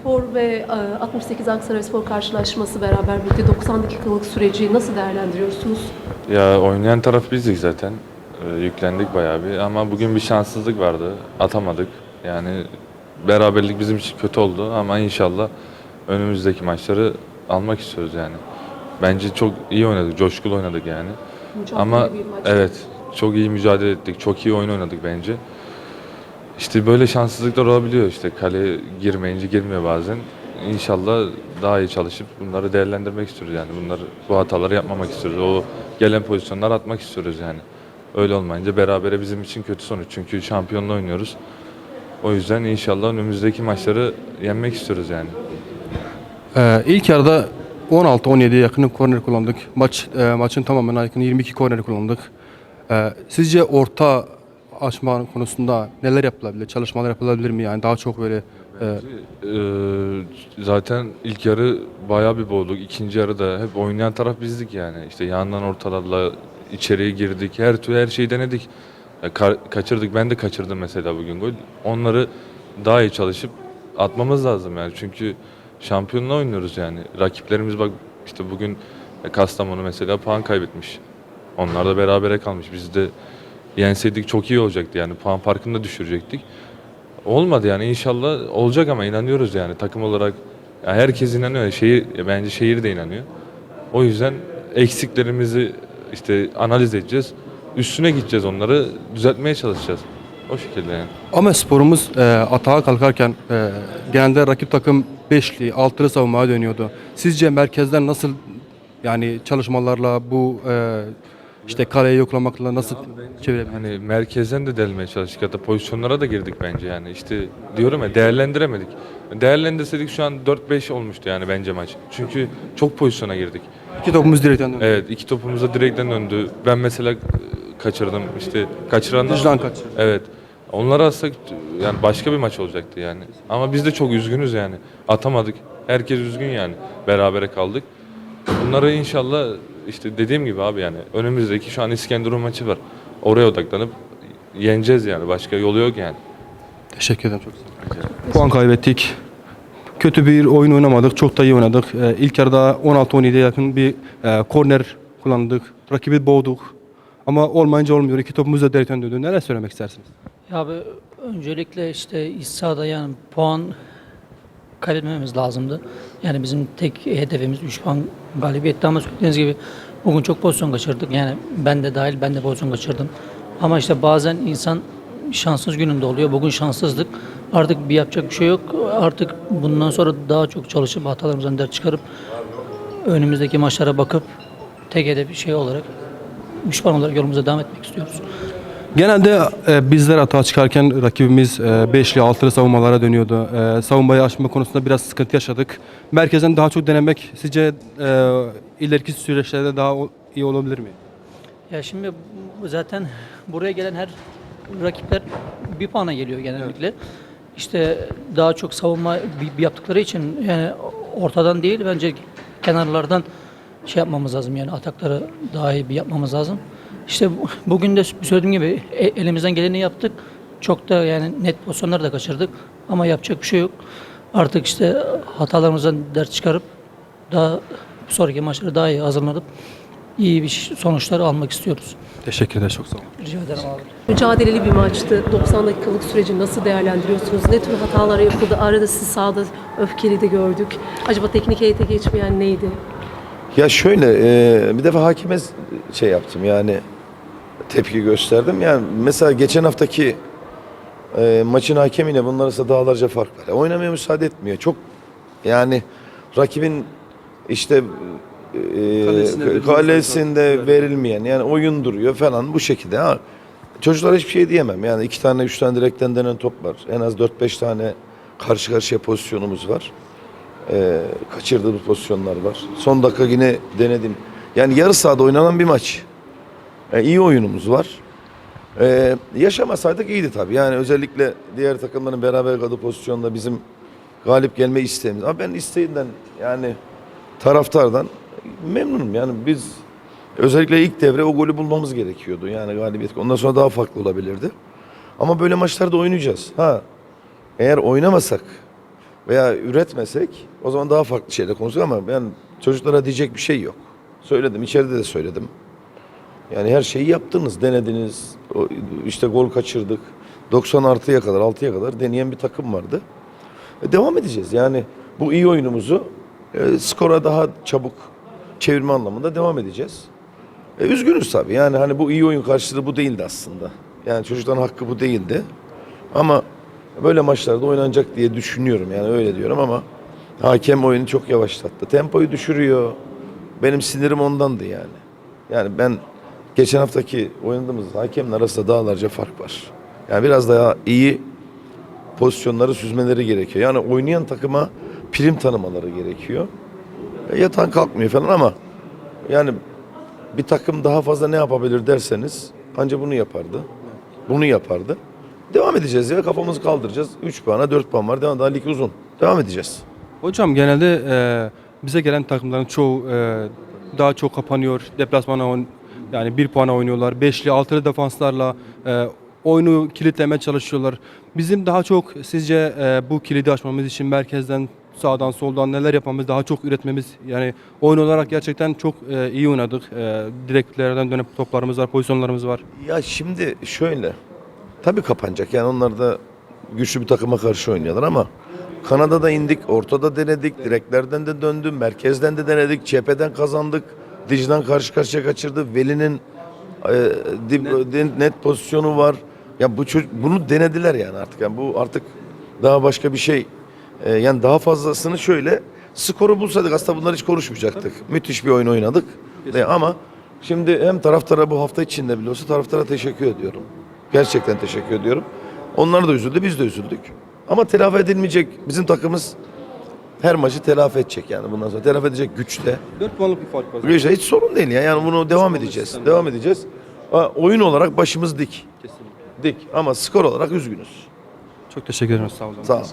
Spor ve e, 68 Aksaray Spor karşılaşması beraber birlikte 90 dakikalık süreci nasıl değerlendiriyorsunuz? Ya oynayan taraf bizdik zaten. Ee, yüklendik bayağı bir ama bugün bir şanssızlık vardı. Atamadık. Yani beraberlik bizim için kötü oldu ama inşallah önümüzdeki maçları almak istiyoruz yani. Bence çok iyi oynadık, coşkulu oynadık yani. Mücadele ama evet, çok iyi mücadele ettik, çok iyi oyun oynadık bence. İşte böyle şanssızlıklar olabiliyor işte kale girmeyince girmiyor bazen. İnşallah daha iyi çalışıp bunları değerlendirmek istiyoruz yani. Bunları bu hataları yapmamak istiyoruz. O gelen pozisyonlar atmak istiyoruz yani. Öyle olmayınca berabere bizim için kötü sonuç. Çünkü şampiyonla oynuyoruz. O yüzden inşallah önümüzdeki maçları yenmek istiyoruz yani. Ee, ilk yarıda 16-17'ye yakın korner kullandık. Maç e, maçın tamamına yakın 22 korner kullandık. Ee, sizce orta açma konusunda neler yapılabilir? Çalışmalar yapılabilir mi? Yani daha çok böyle e, Ee, zaten ilk yarı bayağı bir boğduk. İkinci yarıda hep oynayan taraf bizdik yani. İşte yandan ortalarla içeriye girdik. Her türlü her şeyi denedik. Ka- kaçırdık. Ben de kaçırdım mesela bugün gol. Onları daha iyi çalışıp atmamız lazım yani. Çünkü şampiyonla oynuyoruz yani. Rakiplerimiz bak işte bugün Kastamonu mesela puan kaybetmiş. Onlar da berabere kalmış. Biz de yenseydik çok iyi olacaktı yani. Puan farkını da düşürecektik. Olmadı yani inşallah olacak ama inanıyoruz yani takım olarak. Ya herkes inanıyor. Şehir bence şehir de inanıyor. O yüzden eksiklerimizi işte analiz edeceğiz. Üstüne gideceğiz onları düzeltmeye çalışacağız. O şekilde yani. ama sporumuz e, atağa kalkarken e, genelde rakip takım beşli, altılı savunmaya dönüyordu. Sizce merkezden nasıl yani çalışmalarla bu e, işte kaleyi yoklamakla nasıl çevirebiliriz? Hani merkezden de delmeye çalıştık hatta pozisyonlara da girdik bence yani. İşte diyorum ya değerlendiremedik. Değerlendirseydik şu an 4-5 olmuştu yani bence maç. Çünkü çok pozisyona girdik. İki topumuz direkten döndü. Evet iki topumuz da direkten döndü. Ben mesela e, kaçırdım işte kaçıranlar. Vicdan kaçırdı. Evet. Onları atsak yani başka bir maç olacaktı yani. Ama biz de çok üzgünüz yani. Atamadık. Herkes üzgün yani. Berabere kaldık. Bunları inşallah işte dediğim gibi abi yani önümüzdeki şu an İskenderun maçı var. Oraya odaklanıp yeneceğiz yani. Başka yolu yok yani. Teşekkür ederim çok. Puan kaybettik. Kötü bir oyun oynamadık. Çok da iyi oynadık. Ee, ilk yarıda 16-17'ye yakın bir e, korner kullandık. Rakibi boğduk. Ama olmayınca olmuyor. İki topumuz da direkten döndü. Neler söylemek istersiniz? Ya abi öncelikle işte iç sahada yani puan kaybetmememiz lazımdı. Yani bizim tek hedefimiz 3 puan galibiyetti ama söylediğiniz gibi bugün çok pozisyon kaçırdık. Yani ben de dahil ben de pozisyon kaçırdım. Ama işte bazen insan şanssız gününde oluyor. Bugün şanssızlık. Artık bir yapacak bir şey yok. Artık bundan sonra daha çok çalışıp hatalarımızdan ders çıkarıp önümüzdeki maçlara bakıp tek hedef şey olarak 3 puan olarak yolumuza devam etmek istiyoruz. Genelde e, bizler hata çıkarken rakibimiz e, beşli, altılı savunmalara dönüyordu. E, savunmayı açma konusunda biraz sıkıntı yaşadık. Merkezden daha çok denemek sizce e, ileriki süreçlerde daha o- iyi olabilir mi? Ya şimdi zaten buraya gelen her rakipler bir puana geliyor genellikle. İşte daha çok savunma yaptıkları için yani ortadan değil bence kenarlardan şey yapmamız lazım yani atakları daha iyi bir yapmamız lazım. İşte bu- bugün de söylediğim gibi e- elimizden geleni yaptık. Çok da yani net pozisyonlar da kaçırdık ama yapacak bir şey yok. Artık işte hatalarımızdan ders çıkarıp daha sonraki maçlara daha iyi hazırlanıp iyi bir sonuçlar almak istiyoruz. Teşekkür ederim. Çok sağ olun. Rica ederim abi. Mücadeleli bir maçtı. 90 dakikalık süreci nasıl değerlendiriyorsunuz? Ne tür hatalar yapıldı? Arada sizi sahada öfkeli de gördük. Acaba teknik heyete geçmeyen neydi? Ya şöyle e, bir defa hakime şey yaptım yani tepki gösterdim. Yani mesela geçen haftaki e, maçın hakemiyle bunlar arasında dağlarca fark var. Ya Oynamaya müsaade etmiyor. Çok yani rakibin işte e, verilmesi kalesinde verilmeyen yani oyun duruyor falan bu şekilde. Ha, çocuklara hiçbir şey diyemem. Yani iki tane üç tane direkten denen top var. En az dört beş tane karşı karşıya pozisyonumuz var. Ee, kaçırdığımız pozisyonlar var. Son dakika yine denedim. Yani yarı sahada oynanan bir maç. Ee, iyi oyunumuz var. Ee, yaşamasaydık iyiydi tabii. Yani özellikle diğer takımların beraber kaldığı pozisyonda bizim galip gelme isteğimiz. Ama ben isteğinden yani taraftardan memnunum. Yani biz özellikle ilk devre o golü bulmamız gerekiyordu. Yani galibiyet. Ondan sonra daha farklı olabilirdi. Ama böyle maçlarda oynayacağız. Ha eğer oynamasak veya üretmesek o zaman daha farklı şeyler konuşuruz ama ben çocuklara diyecek bir şey yok. Söyledim, içeride de söyledim. Yani her şeyi yaptınız, denediniz. İşte gol kaçırdık. 90 artıya kadar, 6'ya kadar deneyen bir takım vardı. E, devam edeceğiz. Yani bu iyi oyunumuzu e, skora daha çabuk çevirme anlamında devam edeceğiz. E, üzgünüz tabii. Yani hani bu iyi oyun karşılığı bu değildi aslında. Yani çocukların hakkı bu değildi. Ama böyle maçlarda oynanacak diye düşünüyorum. Yani öyle diyorum ama hakem oyunu çok yavaşlattı. Tempoyu düşürüyor. Benim sinirim ondandı yani. Yani ben geçen haftaki oynadığımız hakemler arasında dağlarca fark var. Yani biraz daha iyi pozisyonları süzmeleri gerekiyor. Yani oynayan takıma prim tanımaları gerekiyor. E, yatan kalkmıyor falan ama yani bir takım daha fazla ne yapabilir derseniz anca bunu yapardı. Bunu yapardı. Devam edeceğiz ya kafamızı kaldıracağız. 3 puana 4 puan var. Devam daha lig uzun. Devam edeceğiz. Hocam genelde e, bize gelen takımların çoğu e, daha çok kapanıyor. Deplasmana oyn- yani bir puana oynuyorlar. Beşli, altılı defanslarla e, oyunu kilitlemeye çalışıyorlar. Bizim daha çok sizce e, bu kilidi açmamız için merkezden, sağdan, soldan neler yapmamız, daha çok üretmemiz yani oyun olarak gerçekten çok e, iyi oynadık. E, direklerden dönüp toplarımız var, pozisyonlarımız var. Ya şimdi şöyle. Tabii kapanacak. Yani onlar da güçlü bir takıma karşı oynuyorlar ama Kanada'da indik, ortada denedik, direklerden de döndü, merkezden de denedik, cepheden kazandık. Dicdan karşı karşıya kaçırdı. Veli'nin e, dip- net. net pozisyonu var. Ya bu çocuk, bunu denediler yani artık. Yani bu artık daha başka bir şey. E, yani daha fazlasını şöyle skoru bulsaydık aslında bunları hiç konuşmayacaktık. Müthiş bir oyun oynadık. E, ama şimdi hem taraftara bu hafta içinde bile olsa taraftara teşekkür ediyorum. Gerçekten teşekkür ediyorum. Onlar da üzüldü, biz de üzüldük. Ama telafi edilmeyecek bizim takımız her maçı telafi edecek yani bundan sonra telafi edecek güçte. 4 puanlık bir fark var. Güçte hiç sorun değil ya. Yani bunu devam edeceğiz. Devam edeceğiz. Ha, oyun olarak başımız dik. Dik ama skor olarak üzgünüz. Çok teşekkür ederim. Sağ olun. Sağ olun.